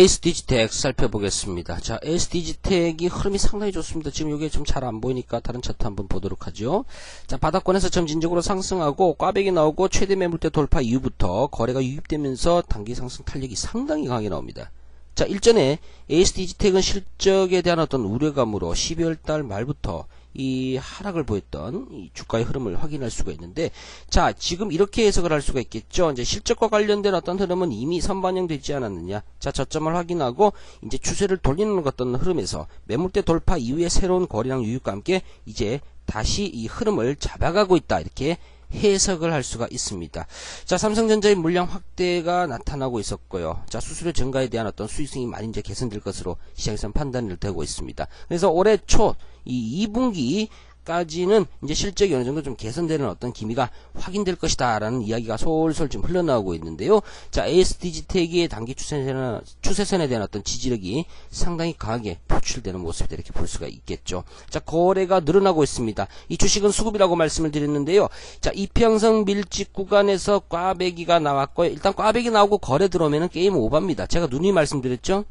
ASDG텍 살펴보겠습니다. 자, ASDG텍이 흐름이 상당히 좋습니다. 지금 이게 좀 잘 안 보이니까 다른 차트 한번 보도록 하죠. 자, 바닥권에서 점진적으로 상승하고 꽈배기 나오고 최대 매물대 돌파 이후부터 거래가 유입되면서 단기 상승 탄력이 상당히 강하게 나옵니다. 자, 일전에 ASDG텍은 실적에 대한 어떤 우려감으로 12월 달 말부터 이 하락을 보였던 이 주가의 흐름을 확인할 수가 있는데 자 지금 이렇게 해석을 할 수가 있겠죠? 이제 실적과 관련된 어떤 흐름은 이미 선반영되지 않았느냐? 자 저점을 확인하고 이제 추세를 돌리는 어떤 흐름에서 매물대 돌파 이후에 새로운 거래량 유입과 함께 이제 다시 이 흐름을 잡아가고 있다. 이렇게 해석을 할 수가 있습니다. 자, 삼성전자의 물량 확대가 나타나고 있었고요. 자, 수수료 증가에 대한 어떤 수익성이 많이 이제 개선될 것으로 시장에서는 판단을 되고 있습니다. 그래서 올해 초 이 2분기 까지는 이제 실적이 어느 정도 좀 개선되는 어떤 기미가 확인될 것이다라는 이야기가 솔솔 좀 흘러나오고 있는데요. 자, ASDG 태기의 단기 추세선에, 추세선에 대한 어떤 지지력이 상당히 강하게 표출되는 모습이 이렇게 볼 수가 있겠죠. 자, 거래가 늘어나고 있습니다. 이 주식은 수급이라고 말씀을 드렸는데요. 자, 이평성 밀집 구간에서 꽈배기가 나왔고요. 일단 꽈배기 나오고 거래 들어오면은 게임 오버입니다. 제가 누누이 말씀드렸죠.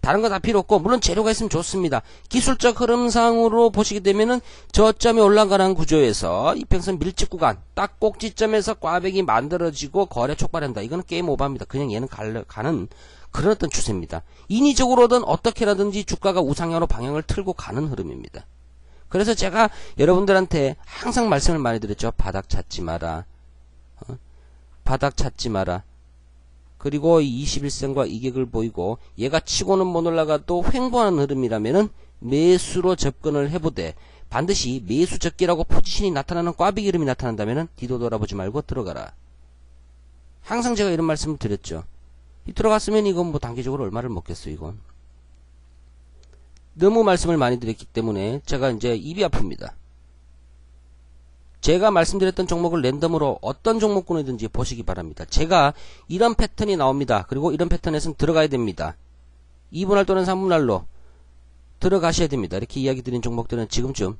다른 거 다 필요 없고 물론 재료가 있으면 좋습니다. 기술적 흐름상으로 보시게 되면은 저점에 올라가는 구조에서 이평선 밀집 구간 딱 꼭지점에서 꽈백이 만들어지고 거래 촉발한다. 이거는 게임 오버입니다. 그냥 얘는 가는 그런 어떤 추세입니다. 인위적으로든 어떻게라든지 주가가 우상향으로 방향을 틀고 가는 흐름입니다. 그래서 제가 여러분들한테 항상 말씀을 많이 드렸죠. 바닥 찾지 마라. 어? 바닥 찾지 마라. 그리고 21선과 이격을 보이고 얘가 치고는 못 올라가도 횡보하는 흐름이라면은 매수로 접근을 해보되 반드시 매수 적기라고 포지션이 나타나는 꽈배기 흐름이 나타난다면은 뒤도 돌아보지 말고 들어가라. 항상 제가 이런 말씀을 드렸죠. 들어갔으면 이건 뭐 단기적으로 얼마를 먹겠어 이건. 너무 말씀을 많이 드렸기 때문에 제가 이제 입이 아픕니다. 제가 말씀드렸던 종목을 랜덤으로 어떤 종목군이든지 보시기 바랍니다. 제가 이런 패턴이 나옵니다. 그리고 이런 패턴에서는 들어가야 됩니다. 2분할 또는 3분할로 들어가셔야 됩니다. 이렇게 이야기 드린 종목들은 지금쯤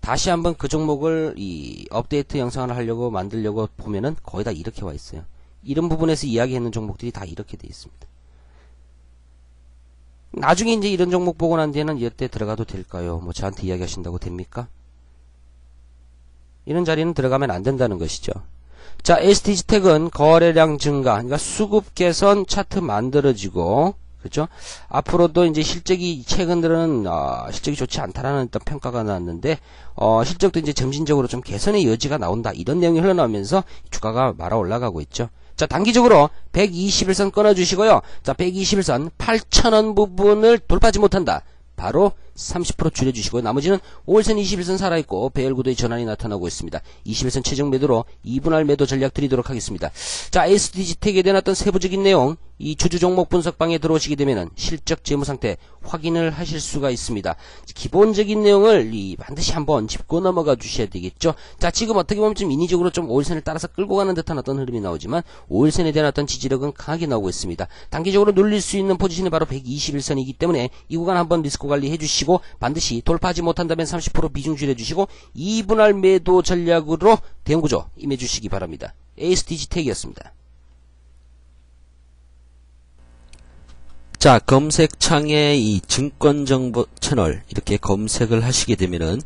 다시 한번 그 종목을 이 업데이트 영상을 하려고 만들려고 보면은 거의 다 이렇게 와 있어요. 이런 부분에서 이야기했는 종목들이 다 이렇게 되어 있습니다. 나중에 이제 이런 종목 보고 난 뒤에는 이때 들어가도 될까요? 뭐 저한테 이야기하신다고 됩니까? 이런 자리는 들어가면 안 된다는 것이죠. 자, STG택은 거래량 증가, 그러니까 수급 개선 차트 만들어지고, 그렇죠? 앞으로도 이제 실적이 최근 들은 어, 실적이 좋지 않다라는 어떤 평가가 나왔는데 어, 실적도 이제 점진적으로 좀 개선의 여지가 나온다 이런 내용이 흘러나오면서 주가가 말아 올라가고 있죠. 자 단기적으로 121선 끊어주시고요. 자 121선 8천원 부분을 돌파하지 못한다. 바로 30% 줄여주시고 나머지는 5일선 21선 살아있고 배열구도의 전환이 나타나고 있습니다. 21선 최종 매도로 2분할 매도 전략 드리도록 하겠습니다. 자 SDG텍에 대한 어떤 세부적인 내용 이 주주 종목 분석방에 들어오시게 되면 실적 재무 상태 확인을 하실 수가 있습니다. 기본적인 내용을 이 반드시 한번 짚고 넘어가 주셔야 되겠죠. 자 지금 어떻게 보면 좀 인위적으로 좀 5일선을 따라서 끌고 가는 듯한 어떤 흐름이 나오지만 5일선에 대한 어떤 지지력은 강하게 나오고 있습니다. 단기적으로 눌릴 수 있는 포지션이 바로 121선이기 때문에 이 구간 한번 리스크 관리해 주시고 주시고 반드시 돌파하지 못한다면 30% 비중 줄여주시고 2분할 매도 전략으로 대응구조 임해주시기 바랍니다. ASDG텍이었습니다. 자 검색창에 이 증권정보 채널 이렇게 검색을 하시게 되면은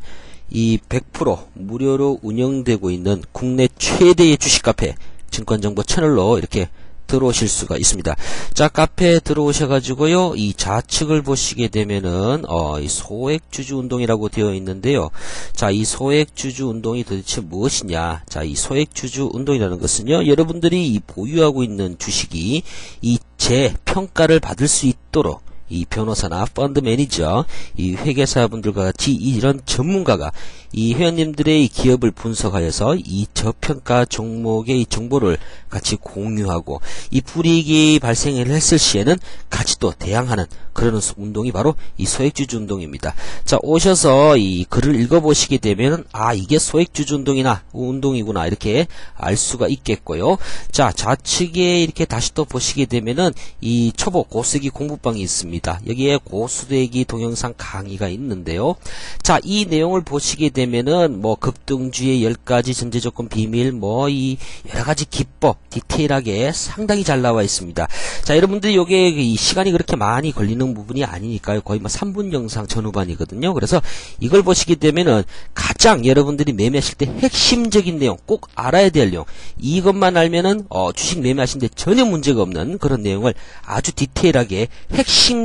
이 100% 무료로 운영되고 있는 국내 최대의 주식 카페 증권정보 채널로 이렇게 들어오실 수가 있습니다. 자, 카페에 들어오셔가지고요, 이 좌측을 보시게 되면은, 어, 이 소액주주 운동이라고 되어 있는데요. 자, 이 소액주주 운동이 도대체 무엇이냐? 자, 이 소액주주 운동이라는 것은요, 여러분들이 보유하고 있는 주식이 이 재평가를 받을 수 있도록 이 변호사나 펀드 매니저, 이 회계사분들과 같이 이런 전문가가 이 회원님들의 기업을 분석하여서 이 저평가 종목의 정보를 같이 공유하고 이 불이익이 발생을 했을 시에는 같이 또 대항하는 그런 운동이 바로 이 소액주주 운동입니다. 자 오셔서 이 글을 읽어보시게 되면 아 이게 소액주주 운동이나 운동이구나 이렇게 알 수가 있겠고요. 자 좌측에 이렇게 다시 또 보시게 되면은 이 초보 고쓰기 공부방이 있습니다. 있습니다. 여기에 고수대기 동영상 강의가 있는데요. 자, 이 내용을 보시게 되면은 뭐 급등주의 10가지 전제 조건 비밀 뭐 이 여러 가지 기법 디테일하게 상당히 잘 나와 있습니다. 자, 여러분들이 요게 이 시간이 그렇게 많이 걸리는 부분이 아니니까요. 거의 뭐 3분 영상 전후반이거든요. 그래서 이걸 보시게 되면은 가장 여러분들이 매매하실 때 핵심적인 내용 꼭 알아야 될 내용 이것만 알면은 어, 주식 매매하시는데 전혀 문제가 없는 그런 내용을 아주 디테일하게 핵심